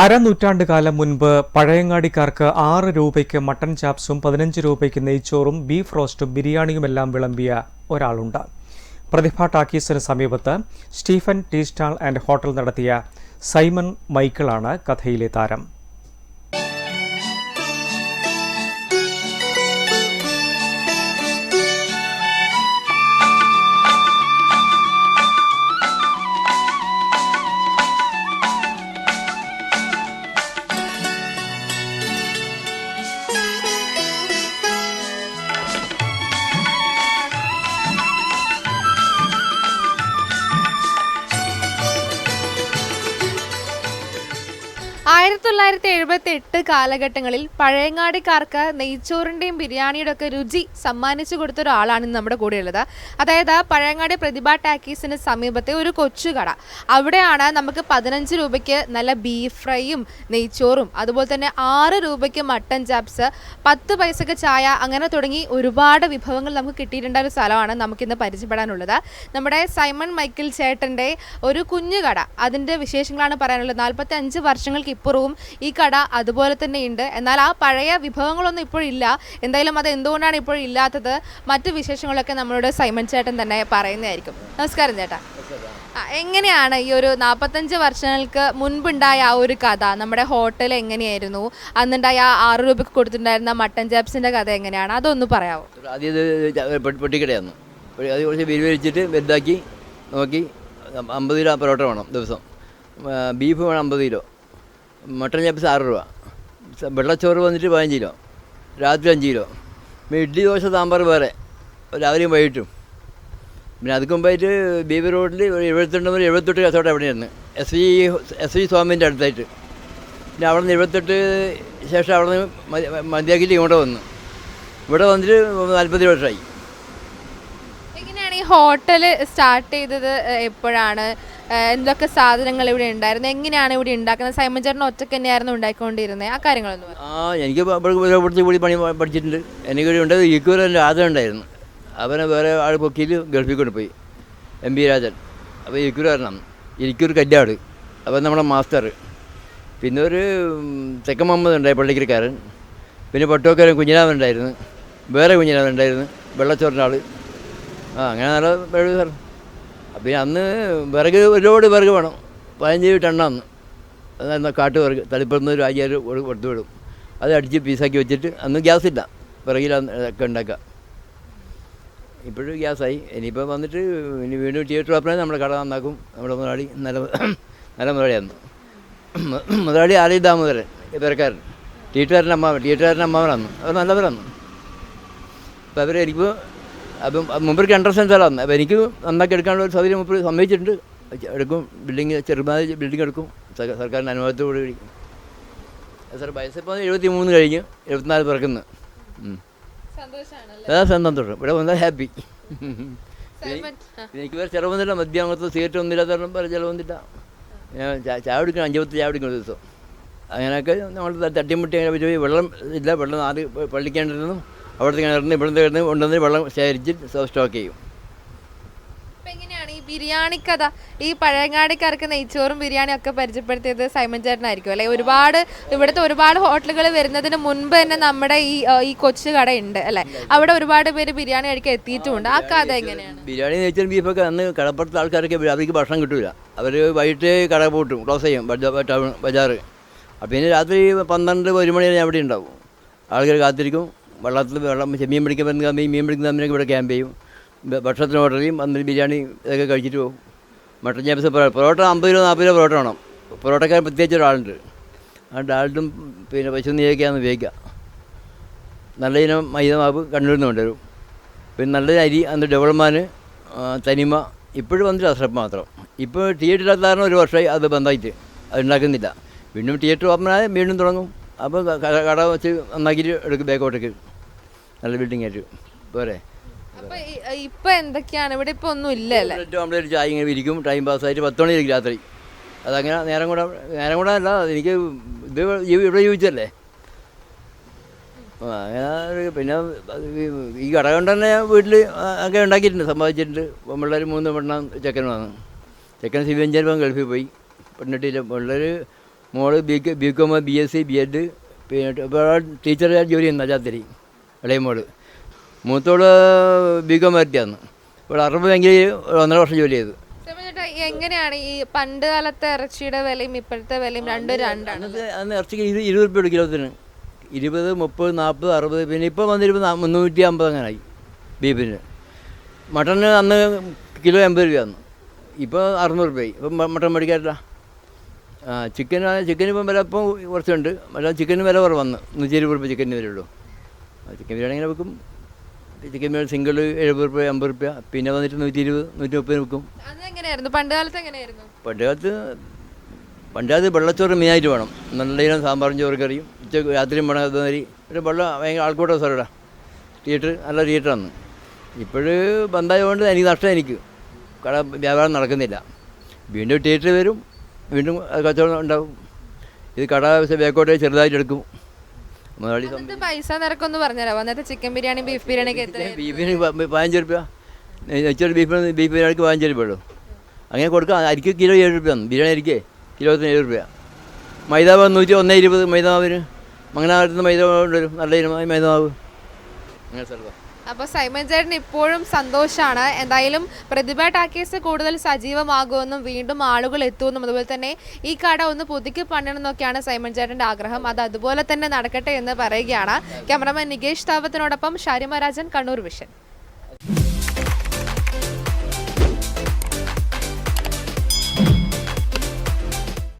അരനൂറ്റാണ്ട് കാലം മുൻപ് പഴയങ്ങാടിക്കാർക്ക് ആറ് രൂപയ്ക്ക് മട്ടൻ ചാപ്സും പതിനഞ്ച് രൂപയ്ക്ക് നെയ്ച്ചോറും ബീഫ് റോസ്റ്റും ബിരിയാണിയുമെല്ലാം വിളമ്പിയ ഒരാളുണ്ട്. പ്രതിഭ ടാക്കീസിന് സമീപത്ത് Stephen tea stall and hotel നടത്തിയ സൈമൺ മൈക്കിളാണ് കഥയിലെ താരം. തൊള്ളായിരത്തി എഴുപത്തി എട്ട് കാലഘട്ടങ്ങളിൽ പഴയങ്ങാടിക്കാർക്ക് നെയ്ച്ചോറിന്റെയും ബിരിയാണിയുടെ ഒക്കെ രുചി സമ്മാനിച്ചു കൊടുത്ത ഒരാളാണ് നമ്മുടെ കൂടെയുള്ളത്. അതായത് പഴയങ്ങാടി പ്രതിഭ ടാക്കീസിന് സമീപത്തെ ഒരു കൊച്ചുകട. അവിടെയാണ് നമുക്ക് പതിനഞ്ച് രൂപയ്ക്ക് നല്ല ബീഫ് ഫ്രൈയും നെയ്ച്ചോറും അതുപോലെ തന്നെ ആറ് രൂപയ്ക്ക് മട്ടൻ ചാപ്സ് പത്ത് പൈസക്ക് ചായ അങ്ങനെ തുടങ്ങി ഒരുപാട് വിഭവങ്ങൾ നമുക്ക് കിട്ടിയിട്ടുണ്ട് ഒരു സ്ഥലമാണ് നമുക്കിന്ന് പരിചയപ്പെടാനുള്ളത്. നമ്മുടെ സൈമൺ മൈക്കിൾ ചേട്ടന്റെ ഒരു കുഞ്ഞുകട. അതിന്റെ വിശേഷങ്ങളാണ് പറയാനുള്ളത്. നാൽപ്പത്തി അഞ്ച് വർഷങ്ങൾക്ക് ഇപ്പുറവും ഈ കട അതുപോലെ തന്നെ ഉണ്ട്. എന്നാൽ ആ പഴയ വിഭവങ്ങളൊന്നും ഇപ്പോഴില്ല എന്തായാലും അത് എന്തുകൊണ്ടാണ് ഇപ്പോൾ ഇല്ലാത്തത്? മറ്റു വിശേഷങ്ങളൊക്കെ നമ്മളോട് സൈമൺ ചേട്ടൻ തന്നെ പറയുന്നതായിരിക്കും. നമസ്കാരം ചേട്ടാ. എങ്ങനെയാണ് ഈ ഒരു നാൽപ്പത്തഞ്ച് വർഷങ്ങൾക്ക് മുൻപുണ്ടായ ആ ഒരു കഥ? നമ്മുടെ ഹോട്ടൽ എങ്ങനെയായിരുന്നു? അന്നുണ്ടായ ആ ആറ് രൂപയ്ക്ക് കൊടുത്തിട്ടുണ്ടായിരുന്ന മട്ടൻ ചാപ്സിന്റെ കഥ എങ്ങനെയാണ്? അതൊന്ന് പറയാമോ ആദ്യം പെട്ടിക്കടയായിരുന്നു പെട്ടി- അത് കുറച്ച് വിരിവരിച്ചിട്ട് വലുതാക്കി നോക്കി അമ്പത് കിലോ പൊറോട്ട വേണം ദിവസം. ബീഫ് വേണം അമ്പത് കിലോ. മട്ടൻ ചാപ്സ് ആറ് രൂപ. വെള്ളച്ചോറ് വന്നിട്ട് പതിനഞ്ച് കിലോ. രാത്രി അഞ്ച് കിലോ. പിന്നെ ഇഡ്ഡലി ദോശ സാമ്പാർ വേറെ. രാവിലെയും വൈകിട്ടും. പിന്നെ അതുക്ക് മുമ്പായിട്ട് ബീബി റോഡിൽ ഒരു എഴുപത്തിരണ്ട് മുതൽ എഴുപത്തെട്ട് കസോട്ട് എവിടെയായിരുന്നു എസ് വി എസ് വി സ്വാമിന്റെ അടുത്തായിട്ട്. പിന്നെ അവിടെ നിന്ന് എഴുപത്തെട്ട് ശേഷം അവിടെ നിന്ന് മതിയാക്കിയിട്ട് ഇങ്ങോട്ട് വന്നു. ഇവിടെ വന്നിട്ട് നാൽപ്പത് വർഷമായി എങ്ങനെയാണ് ഈ ഹോട്ടൽ സ്റ്റാർട്ട് ചെയ്തത് എപ്പോഴാണ്? എന്തൊക്കെ സാധനങ്ങൾ ഇവിടെ ഉണ്ടായിരുന്നു? എങ്ങനെയാണ് ഇവിടെ ഉണ്ടാക്കുന്നത്? സൈമൺ ചേട്ടൻ ഒറ്റയ്ക്ക് തന്നെയായിരുന്നു ഉണ്ടാക്കിക്കൊണ്ടിരുന്നത് ആ കാര്യങ്ങളൊന്നും ആ എനിക്ക് കൂടി പണി പഠിച്ചിട്ടുണ്ട്. എനിക്കിവിടെ ഉണ്ട് ഈക്വൽ എന്റെ ആദരം ഉണ്ടായിരുന്നു. അവനെ വേറെ ആൾ പൊക്കിയിൽ ഗൾഫിൽ കൊണ്ടുപോയി എം പി രാജൻ. അപ്പോൾ ഇരിക്കൂർ വരണം. ഇരിക്കൂർ കല്യാട്. അപ്പോൾ നമ്മുടെ മാസ്റ്റർ. പിന്നെ ഒരു തെക്കൻ മുഹമ്മദ് ഉണ്ടായി പള്ളിക്കരക്കാരൻ. പിന്നെ പൊട്ടോക്കാരൻ കുഞ്ഞിനാഥൻ ഉണ്ടായിരുന്നു. വേറെ കുഞ്ഞിനാഥൻ ഉണ്ടായിരുന്നു. വെള്ളച്ചോറിന്റെ ആൾ ആ അങ്ങനെ നല്ല സാർ. പിന്നെ അന്ന് വിറക് ഒരുപാട് വിറക് വേണം. പതിനഞ്ച് ടണ്ണാന്ന് അതായിരുന്നു കാട്ട് വിറക്. തളിപ്പുറത്ത് ഒരു അയ്യായിരം കൊടുത്തു വിടും. അത് അടിച്ച് പീസാക്കി വെച്ചിട്ട് അന്ന് ഗ്യാസ് ഇല്ല. വിറകിലാണ് ഒക്കെ ഉണ്ടാക്കുക. ഇപ്പോഴും ഗ്യാസായി. ഇനിയിപ്പോൾ വന്നിട്ട് ഇനി വീണ്ടും തിയേറ്റർ ഓപ്പൺ നമ്മുടെ കട നന്നാക്കും. നമ്മുടെ മുതലാളി നല്ല നല്ല മുതലാളിയായിരുന്നു. മുതലാളി ആലി ദാമോദരൻ പേരക്കാരൻ തിയേറ്ററുകാരൻ അമ്മാവൻ തിയേറ്ററുകാരൻ അമ്മാവനാണ് അവർ നല്ലവരാണ് അപ്പോൾ അവരെ എനിക്ക് അപ്പം മുമ്പേക്ക് അണ്ടർസ്റ്റാൻഡ് സ്ഥലമാണ് അപ്പോൾ എനിക്ക് നന്നാക്കി എടുക്കാനുള്ള ഒരു സൗകര്യം മുമ്പ് സമ്മതിച്ചിട്ടുണ്ട്. എടുക്കും ബിൽഡിങ് ചെറുതായി ബിൽഡിംഗ് എടുക്കും. സർ- സർക്കാരിന്റെ അനുവാദത്തോടു കൂടി സാർ വയസ്സിപ്പോൾ എഴുപത്തി മൂന്ന് കഴിഞ്ഞ് എഴുപത്തിനാല് പിറക്കുന്നു. അതാ സന്തോഷം. ഇവിടെ വന്നാൽ ഹാപ്പി. എനിക്ക് വേറെ ചിലവൊന്നുമില്ല മദ്യാമത്ത് സീറ്റ് ഒന്നുമില്ലാത്ത വേറെ വന്നില്ല. ഞാൻ ചായ കുടിക്കണം. അഞ്ചുപത്ത് ചായ കുടിക്കണം ഒരു ദിവസം. അങ്ങനെയൊക്കെ നമ്മൾ തട്ടിമുട്ടി അങ്ങനെ വെള്ളം ഇല്ല. വെള്ളം ആദ്യം പള്ളിക്കേണ്ടിരുന്നു അവിടുത്തെ കിണറിന് ഇവിടുന്ന് കിണറിന് കൊണ്ടുവന്ന് വെള്ളം ശേഖരിച്ച് സ്റ്റോക്ക് ചെയ്യും. എങ്ങനെയാണ് ഈ ബിരിയാണി കഥ? ഈ പഴയങ്ങാടിക്കാർക്ക് നെയ്ച്ചോറും ബിരിയാണി ഒക്കെ പരിചയപ്പെടുത്തിയത് സൈമൻ ചേട്ടനായിരിക്കും അല്ലെ? ഒരുപാട് ഇവിടുത്തെ ഒരുപാട് ഹോട്ടലുകൾ വരുന്നതിന് മുൻപ് തന്നെ നമ്മുടെ ഈ ഈ കൊച്ചു കട ഉണ്ട് അല്ലെ? അവിടെ ഒരുപാട് പേര് ബിരിയാണി കഴിക്കാൻ എത്തിയിട്ടുമുണ്ട്. ആ കഥ എങ്ങനെയാണ്? ബിരിയാണി നെയ്ച്ചോറും ബീഫൊക്കെ അന്ന് കടപ്പുറത്തെ ആൾക്കാരൊക്കെ. അവർക്ക് ഭക്ഷണം കിട്ടില്ല അവർ വൈകിട്ട് കട പൂട്ടും ക്ലോസ് ചെയ്യും ടൗൺ ബജാറ്. പിന്നെ രാത്രി പന്ത്രണ്ട് ഒരു മണി വരെ അവിടെ ഉണ്ടാവും. ആൾക്കാർ കാത്തിരിക്കും. വെള്ളത്തിൽ വെള്ളം ചെമ്മീൻ പിടിക്കാൻ വരുന്ന കമ്പി മീൻ പിടിക്കുന്ന കമ്പനിയൊക്കെ ഇവിടെ ക്യാമ്പ് ചെയ്യും. ഭക്ഷണത്തിന് ഓർഡർ ചെയ്യും. അന്ന് ബിരിയാണി ഇതൊക്കെ കഴിച്ചിട്ട് പോകും. മട്ടൻ ചാപ്സ് പൊറോട്ട അമ്പത് രൂപ നാൽപ്പത് രൂപ പൊറോട്ട വേണം. പൊറോട്ടക്കാരൻ പ്രത്യേകിച്ച് ഒരാളുണ്ട്. ആ ഡാൾട്ടും പിന്നെ പശു നെയ്യൊക്കെയാണ് ഉപയോഗിക്കുക നല്ല ഇനം മൈദ മാവ് കണ്ണൂരിൽ നിന്ന് കൊണ്ടുവരും. പിന്നെ നല്ല അരി അന്ന് ഡെവലപ്മാൻ തനിമ ഇപ്പോഴും വന്നിട്ട് അസ്രപ്പ് മാത്രം. ഇപ്പോൾ തിയേറ്ററിനകത്ത് കാരണം ഒരു വർഷമായി അത് ബന്ധമായിട്ട് അത് ഉണ്ടാക്കുന്നില്ല. വീണ്ടും തിയേറ്റർ ഓപ്പൺ ആയാൽ വീണ്ടും തുടങ്ങും. അപ്പോൾ കട വെച്ച് നന്നാക്കിയിട്ട് എടുക്കും ബാക്കോട്ടേക്ക് നല്ല ബിൽഡിംഗ് ആയിട്ട്. പോരെ. അപ്പൊ ഇപ്പൊ എന്തൊക്കെയാണ്? ഇവിടെ ഇപ്പൊ ഒന്നും ഇല്ല അല്ലേ? ബ്രെഡ് ഓംലേറ്റ് ചായ ഇങ്ങനെ ഇരിക്കും ടൈം പാസ് ആയിട്ട് പത്ത് മണിയായിരിക്കും രാത്രി. അതങ്ങനെ നേരം കൂടെ നേരം കൂടെ അല്ല എനിക്ക് ഇത് ജീവി- ഇവിടെ ജീവിച്ചല്ലേ? ആ, അങ്ങനെ ഒരു പിന്നെ ഈ- ഈ കട കൊണ്ട് തന്നെ വീട്ടിൽ ഒക്കെ ഉണ്ടാക്കിയിട്ടുണ്ട് സമ്പാദിച്ചിട്ടുണ്ട്. പിള്ളേർ മൂന്ന് പെണ്ണ ചെക്കൻ വന്നു ചെക്കൻ സിവിൽ എഞ്ചിനീയർ ഗൾഫിൽ പോയി. പെണ്ണിട്ടില്ല പിള്ളേർ മോൾ B K B Com B S C B Ed പിന്നെ ഇപ്പോൾ ടീച്ചർ ജോലി ചെയ്യുന്ന അജാത്തിരി ഇളയ മോൾ മൂത്തോൾ ബികോം വരട്ടിയാണ് ഇപ്പോൾ അറുപത് ബാങ്കിൽ ഒന്നര വർഷം ജോലി ചെയ്തു. എങ്ങനെയാണ് ഈ പണ്ട് കാലത്തെ ഇറച്ചിയുടെ വിലയും ഇപ്പോഴത്തെ വിലയും രണ്ടും രണ്ടാണ്? അന്ന് ഇറച്ചിക്ക് ഇത് ഇരുപത് റുപ്യ കിലോത്തിന്. ഇരുപത് മുപ്പത് നാൽപ്പത് അറുപത് പിന്നെ ഇപ്പോൾ വന്നിരുപത് മുന്നൂറ്റി അമ്പത് അങ്ങനായി ബീഫിന്. മട്ടന് അന്ന് കിലോ എൺപത് രൂപയാണ് ഇപ്പോൾ അറുന്നൂറ് രൂപയായി. ഇപ്പം മട്ടൺ മേടിക്കാറില്ല. ആ ചിക്കൻ ചിക്കന് ഇപ്പം വില ഇപ്പം കുറച്ചുണ്ട്. മറ്റേ ചിക്കന് വില കുറവാണ് നൂറ്റി ഇരുപത് രൂപ ചിക്കന് വിലയുള്ളൂ. ആ ചിക്കൻ ബിരിയാണി ഇങ്ങനെ വെക്കും? ചിക്കൻ ബിരിയാണി സിംഗിൾ എഴുപത് രൂപ അമ്പത് രൂപ പിന്നെ വന്നിട്ട് നൂറ്റി ഇരുപത് നൂറ്റി മുപ്പത് വെക്കും. അത് എങ്ങനെയായിരുന്നു പണ്ട് കാലത്ത് എങ്ങനെയായിരുന്നു? പണ്ട് കാലത്ത് പണ്ട് കാലത്ത് വെള്ളച്ചോറ് മെയിനായിട്ട് വേണം. നല്ല ഇനം സാമ്പാറും ചോറ് കറിയും. ഉച്ചയ്ക്ക് രാത്രിയും വേണം അത് മാതിരി. ഒരു വെള്ളം ഭയങ്കര ആൾക്കൂട്ട സാറടാ തിയേറ്റർ നല്ല തിയേറ്ററാണ് ഇപ്പോഴ് ബന്ധായതുകൊണ്ട് എനിക്ക് നഷ്ടം എനിക്ക്. കട വ്യാപാരം നടക്കുന്നില്ല. വീണ്ടും തിയേറ്റർ വരും. വീണ്ടും കച്ചവടം ഉണ്ടാവും. ഇത് കട ബേക്കോട്ടെ ചെറുതായിട്ട് എടുക്കും. മുതലാളി സം- അന്നത്തെ പൈസ നിരക്കൊന്ന് പറഞ്ഞുതരാമോ അന്നത്തെ ചിക്കൻ ബിരിയാണി ബീഫ് ബിരിയാണിക്ക് എത്ര ബീഫ് ബിരിയാണി പതിനഞ്ച് റുപ്യ. ബീഫ് ബിരിയാണിക്ക് പതിനഞ്ച് രൂപ ഉള്ളൂ. അങ്ങനെ കൊടുക്കാം. അരിക്ക് കിലോ ഏഴ് രൂപയാണ് ബിരിയാണി അരിക്ക് കിലോത്തിന് ഏഴ് രൂപ മൈദാവ് നൂറ്റി ഒന്ന് ഇരുപത് മൈദാവിന്. മംഗലാപുരത്ത് മൈദാവ് കൊണ്ടുവരും. നല്ല ഇനമായ മൈദാവ്. അങ്ങനെ സ്ഥലത്താണ് അപ്പോൾ സൈമൻ ചേട്ടൻ ഇപ്പോഴും സന്തോഷമാണ് എന്തായാലും പ്രതിഭ ടാക്കീസ് കൂടുതൽ സജീവമാകുമെന്നും വീണ്ടും ആളുകൾ എത്തുമെന്നും അതുപോലെ തന്നെ ഈ കട ഒന്ന് പുതുക്കി പണിയണം എന്നൊക്കെയാണ് സൈമൺ ചേട്ടന്റെ ആഗ്രഹം. അത് അതുപോലെ തന്നെ നടക്കട്ടെ എന്ന് പറയുകയാണ്. ക്യാമറമാൻ നികേഷ് താവത്തിനോടൊപ്പം ഷാരിമ രാജൻ കണ്ണൂർ വിഷൻ.